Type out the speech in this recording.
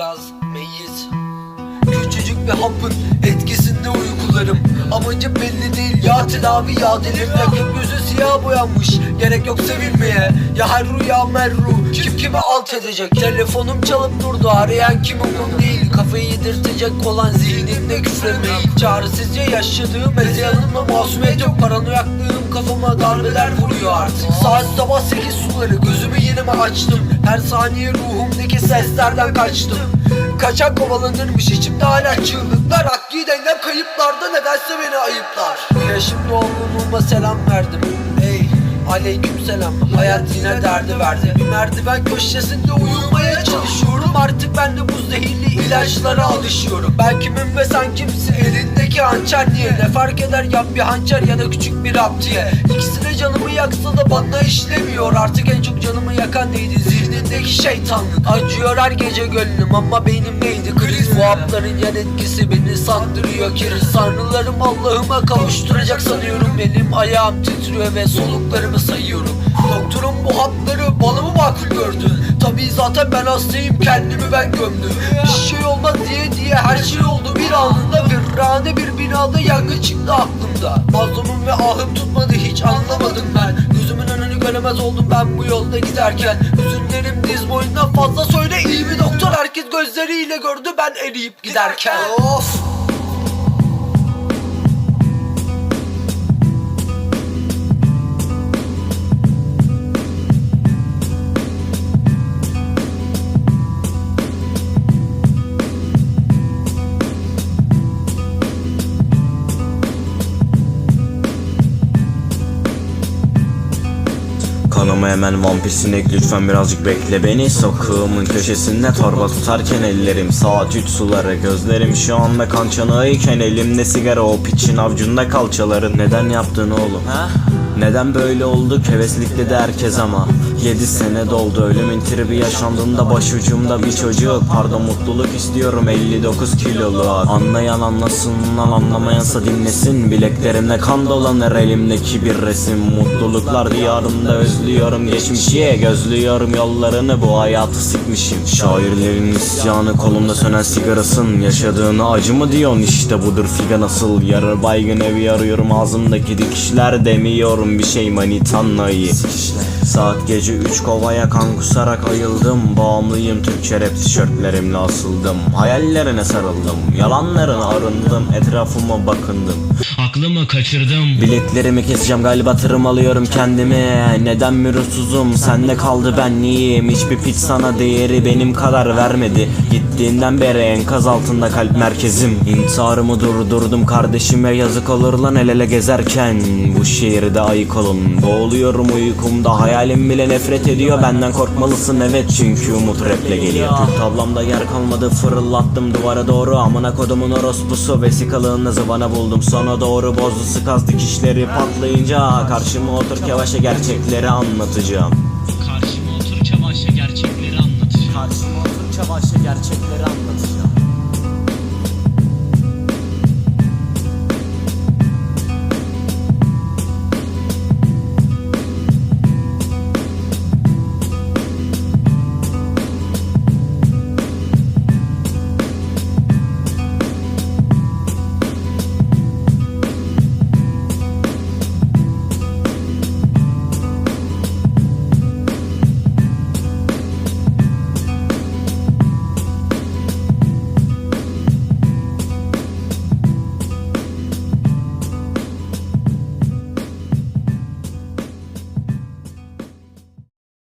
gaz, meyiz Küçücük bir hapın etkisinde uykularım. Amacı belli değil ya tedavi ya delirme. Gökyüzü siyah boyanmış gerek yok sevilmeye Ya her rüya merru kim kime alt edecek? Telefonum çalıp durdu arayan kim umum değil. Kafayı yedirtecek olan zihninde küfremeyi Çaresizce yaşadığım ezyanımla masumiyet yok. Paranoyaklığım kafama darbeler vuruyor artık. Saat sabah 8 suları gözümü yeni mi açtım. Her saniye ruhumdaki seslerden kaçtım. Kaçak kovalanırmış içimde hala çığlıklar. Akli dengem kayıplarda nedense beni ayıplar. Yaşımda olgunluğuma selam verdim. Ey aleyküm selam Hayat yine derdi verdi. Bir merdiven köşesinde uyumaya çalışıyorum Artık ben de bu zehirli ilaçlara alışıyorum. Ben kimim ve sen kimsin elindeki hançer niye Ne fark eder yap bir hançer ya da küçük bir raptiye İkisi de canımı yaksa da bana işlemiyor. Artık en çok canımı yakan neydi? Zihnindeki şeytanlık. Acıyor her gece gönlüm ama beynim neydi? Kriz Bu hapların yan etkisi beni sandırıyor. Kiriz Sanrılarım Allah'ıma kavuşturacak sanıyorum. Elim ayağım titriyor ve soluklarımı sayıyorum. Doktorum bu hapları bana mı makul gördü Tabii zaten ben hastayım kendimi ben gömdüm. Bir şey olmaz diye diye her şey oldu. Bir anında Virrane bir binada yangın çıktı aklımda. Mazlumum ve ahım tutmadı hiç anlamadım ben. Gözümün önünü göremez oldum ben bu yolda giderken. Hüzünlerim diz boyundan fazla söyle iyi bir doktor? Herkes gözleriyle gördü ben eriyip giderken. Of Kanıma hemen vampir sinek lütfen birazcık bekle beni. Sokağımın köşesinde torba tutarken ellerim Saat üç suları gözlerim şu anda kan çanağıyken Elimde sigara o piçin avcunda kalçaların Neden yaptın oğlum? Ha? Neden böyle olduk heveslik dedi herkes ama. 7 sene doldu. Ölümün tribi yaşandığında başucumda bir çocuk. Pardon mutluluk istiyorum. 59 kiloluk. Anlayan anlasın anlamayansa dinlesin. Bileklerimde kan dolanır elimdeki bir resim. Mutluluklar diyarında özlüyorum. Geçmişi Gözlüyorum yollarını. Bu hayatı sikmişim. Şairlerin isyanı kolumda sönen sigarasın. Yaşadığını acı mı diyorsun? İşte budur figa nasıl Yarı baygın evi arıyorum. Ağzımdaki dikişler demiyorum bir şey manitanla iyi Saat gece 3 kovaya kan kusarak ayıldım. Bağımlıyım Türkçe rap tişörtlerimle asıldım. Hayallerine sarıldım Yalanlarına arındım Etrafıma bakındım. Aklımı kaçırdım. Biletlerimi keseceğim galiba tırmalıyorum kendimi. Neden mürüsüzüm sende kaldı ben niyeyim Hiçbir piç sana değeri benim kadar vermedi. Gittiğinden beri enkaz altında kalp merkezim. İntiharımı durdurdum kardeşime yazık olur lan el ele gezerken. Bu şehirde ayık olun. Boğuluyorum uykumda hayalim bile nefret ediyor Benden korkmalısın. Evet çünkü umut raple geliyor. Gül tablamda yer kalmadı fırlattım duvara doğru. Amına kodumun orospusu vesikalığını zıvana buldum. Sona doğru bozdu sıkaz dikişleri patlayınca Karşıma otur yavaşça gerçekleri anlatacağım. Karşıma otur Çavaş'a gerçekleri anlatacağım. Karşıma otur yavaşça gerçekleri